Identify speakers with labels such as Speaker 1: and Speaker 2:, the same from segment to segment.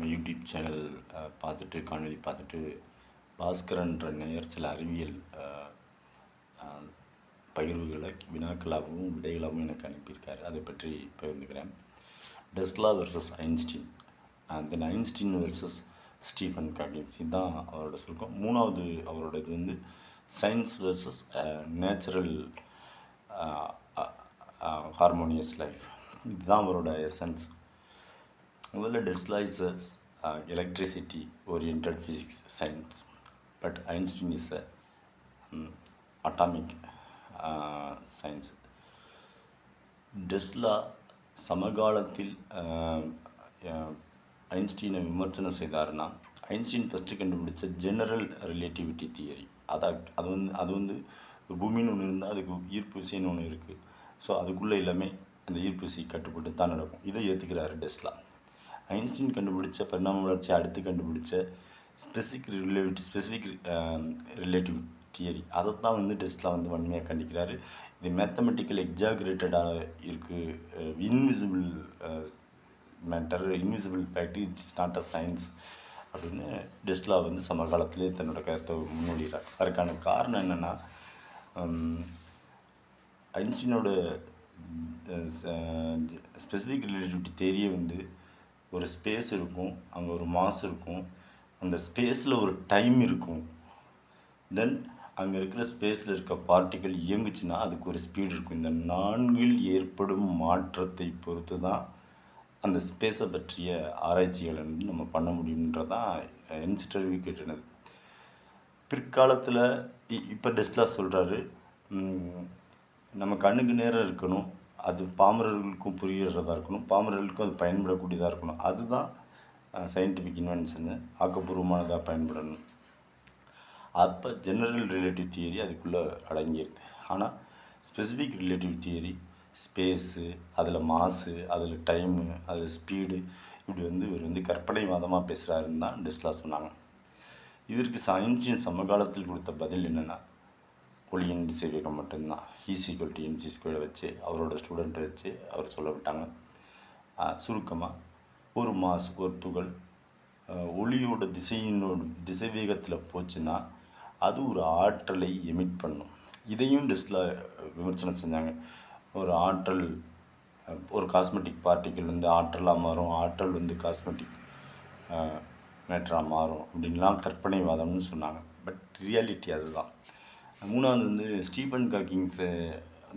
Speaker 1: நம்ம YouTube channel பார்த்துட்டு காணொலி பார்த்துட்டு பாஸ்கரன்ற நேயர் சில அறிவியல் பகிர்வுகளை வினாக்களாகவும் விடைகளாகவும் எனக்கு அனுப்பியிருக்காரு. அதை பற்றி பகிர்ந்துக்கிறேன். Tesla versus Einstein. Then Einstein versus Stephen Hawking. இதுதான் அவரோட சுருக்கம். மூணாவது அவரோட இது வந்து science versus natural harmonious life. இதுதான் அவரோட எசன்ஸ். முதல்ல Tesla is a electricity orient physics science but Einstein is a atomic science Tesla சமகாலத்தில் um, uh, ஐன்ஸ்டீனை விமர்சனம் செய்தாருன்னா ஐன்ஸ்டீன் ஃபஸ்ட்டு கண்டுபிடிச்ச ஜெனரல் ரிலேட்டிவிட்டி தியரி அதை அது வந்து அது வந்து பூமின்னு ஒன்று இருந்தால் அதுக்கு ஈர்ப்பு விசைன்னு ஒன்று இருக்குது ஸோ அதுக்குள்ளே எல்லாமே அந்த ஈர்ப்பு விசை கட்டுப்பட்டு தான் நடக்கும். இதை ஏற்றுக்கிறாரு டெஸ்லா ஐன்ஸ்டீன் கண்டுபிடிச்ச பரிணாம வளர்ச்சி அடுத்து கண்டுபிடிச்ச specific relative specific relative theory அதை தான் வந்து டெஸ்ட்லாம் வந்து வன்மையாக கண்டிக்கிறாரு. இது மேத்தமெட்டிக்கல் எக்ஸாகரேட்டடாக இருக்குது invisible matter invisible fact it's not a science அப்படின்னு டெஸ்லா வந்து சமகாலத்திலே தன்னோட கருத்தை முன்னோடிகிறார் அதற்கான காரணம் என்னென்னா ஐன்ஸ்டீனோட ஸ்பெசிஃபிக் ரிலேட்டிவிட்டி தேரியை வந்து ஒரு ஸ்பேஸ் இருக்கும் அங்கே ஒரு மாஸ் இருக்கும். அந்த ஸ்பேஸில் ஒரு டைம் இருக்கும். தென் அங்கே இருக்கிற ஸ்பேஸில் இருக்க பார்ட்டிகள் இயங்குச்சுன்னா அதுக்கு ஒரு ஸ்பீடு இருக்கும். இந்த நான்கில் ஏற்படும் மாற்றத்தை பொறுத்து தான் அந்த ஸ்பேஸை பற்றிய ஆராய்ச்சிகளை வந்து நம்ம பண்ண முடியுன்றதான் என்சிட்டர்விகேட்டினது பிற்காலத்தில் இப்போ டெஸ்ட்லா சொல்கிறாரு நம்ம கண்ணுக்கு நேரம் இருக்கணும். அது பாமரர்களுக்கும் புரிகிறதா இருக்கணும். பாமரர்களுக்கும் அது பயன்படக்கூடியதாக இருக்கணும். அதுதான் சயின்டிஃபிக் இன்வென்ஷனு ஆக்கப்பூர்வமானதாக பயன்படணும். அப்போ ஜெனரல் ரிலேட்டிவ் தியரி அதுக்குள்ளே அடங்கியிருக்கு ஆனால் ஸ்பெசிஃபிக் ரிலேட்டிவ் தியரி ஸ்பேஸு அதில் மாசு அதில் டைமு அதில் ஸ்பீடு இப்படி வந்து இவர் வந்து கற்பனை வாதமாக பேசுகிறாருன்னு தான் டெஸ்லா சொன்னாங்க. இதற்கு சயின்ஸின் சமகாலத்தில் கொடுத்த பதில் என்னென்னா ஒளியின் திசைவேகம் மட்டும்தான். ஈஸிக்வல் டு எம்சி ஸ்கொயரை வச்சு அவரோட ஸ்டூடெண்ட்டை வச்சு அவர் சொல்ல விட்டாங்க. சுருக்கமாக ஒரு மாஸ் ஒரு துகள் ஒளியோட திசையினோட திசைவேகத்தில் போச்சுன்னா அது ஒரு ஆற்றலை எமிட் பண்ணும். இதையும் டெஸ்டில் விமர்சனம் செஞ்சாங்க. ஒரு ஆற்றல் ஒரு காஸ்மெட்டிக் பார்ட்டிக்கல் வந்து ஆற்றலாக மாறும் ஆற்றல் வந்து காஸ்மெட்டிக் மேட்டராக மாறும் அப்படின்லாம் கற்பனைவாதம்னு சொன்னாங்க. பட் ரியாலிட்டி அதுதான். மூணாவது வந்து ஸ்டீஃபன் காக்கிங்ஸு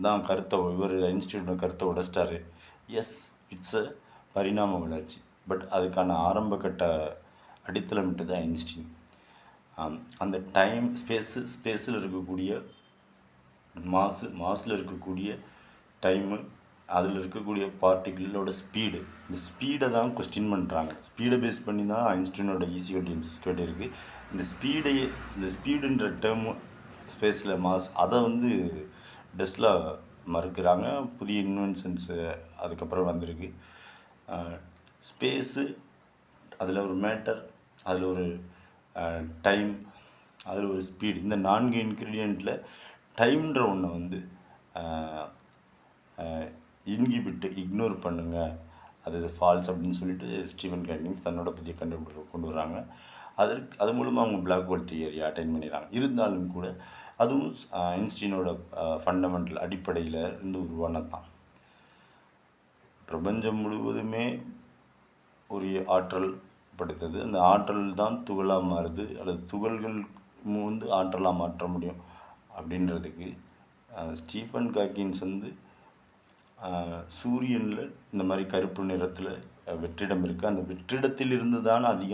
Speaker 1: தான் கருத்தை இவர் இன்ஸ்டியூட்டில் கருத்தை உடைச்சிட்டாரு. எஸ் இட்ஸ் அ பரிணாம வளர்ச்சி. பட் அதுக்கான ஆரம்ப கட்ட அடித்தளமிட்டது ஐன்ஸ்டீன். அந்த டைம் ஸ்பேஸு ஸ்பேஸில் இருக்கக்கூடிய மாசு மாசில் இருக்கக்கூடிய டைமு அதில் இருக்கக்கூடிய பார்ட்டிகிளோட ஸ்பீடு இந்த ஸ்பீடை தான் கொஸ்டின் பண்ணுறாங்க ஸ்பீடை பேஸ் பண்ணி தான் ஐன்ஸ்டீனோட ஈஸியோட எம்சிஸ்கோட் இருக்குது இந்த ஸ்பீடை இந்த ஸ்பீடுன்ற டேர்மு ஸ்பேஸில் மாஸ் அதை வந்து டெஸ்ட்ல மறுக்கிறாங்க. புதிய இன்வென்ஷன்ஸு அதுக்கப்புறம் வந்திருக்கு. ஸ்பேஸு அதில் ஒரு மேட்டர் அதில் ஒரு டைம் அதில் ஒரு ஸ்பீடு இந்த நான்கு இன்க்ரீடியண்ட்டில் டைம்ன்ற ஒன்றை வந்து இன்கிபிட்டு இக்னோர் பண்ணுங்க. அது ஃபால்ஸ் அப்படின்னு சொல்லிட்டு ஸ்டீவன் கேக்கிங்ஸ் தன்னோட புதிய கண்டுபிடிப்பு கொண்டு வராங்க. அதற்கு அது மூலமாக அவங்க பிளாக் ஹோல் தியரி அட்டைன் பண்ணிடுறாங்க. இருந்தாலும் கூட அதுவும் ஐன்ஸ்டீனோட ஃபண்டமெண்டல் அடிப்படையில் இருந்து உருவானது தான் பிரபஞ்சம் முழுவதுமே ஒரு ஆற்றல் படைத்தது. அந்த ஆற்றல் தான் துகளாக மாறுது அல்லது துகள்கள் வந்து ஆற்றலாக மாற்ற முடியும் அப்படின்றதுக்கு ஸ்டீஃபன் காக்கின்ஸ் வந்து சூரியனில் இந்த மாதிரி கருப்பு நிறத்தில் வெற்றிடம் இருக்குது அந்த வெற்றிடத்திலிருந்து தான் அதிகமாக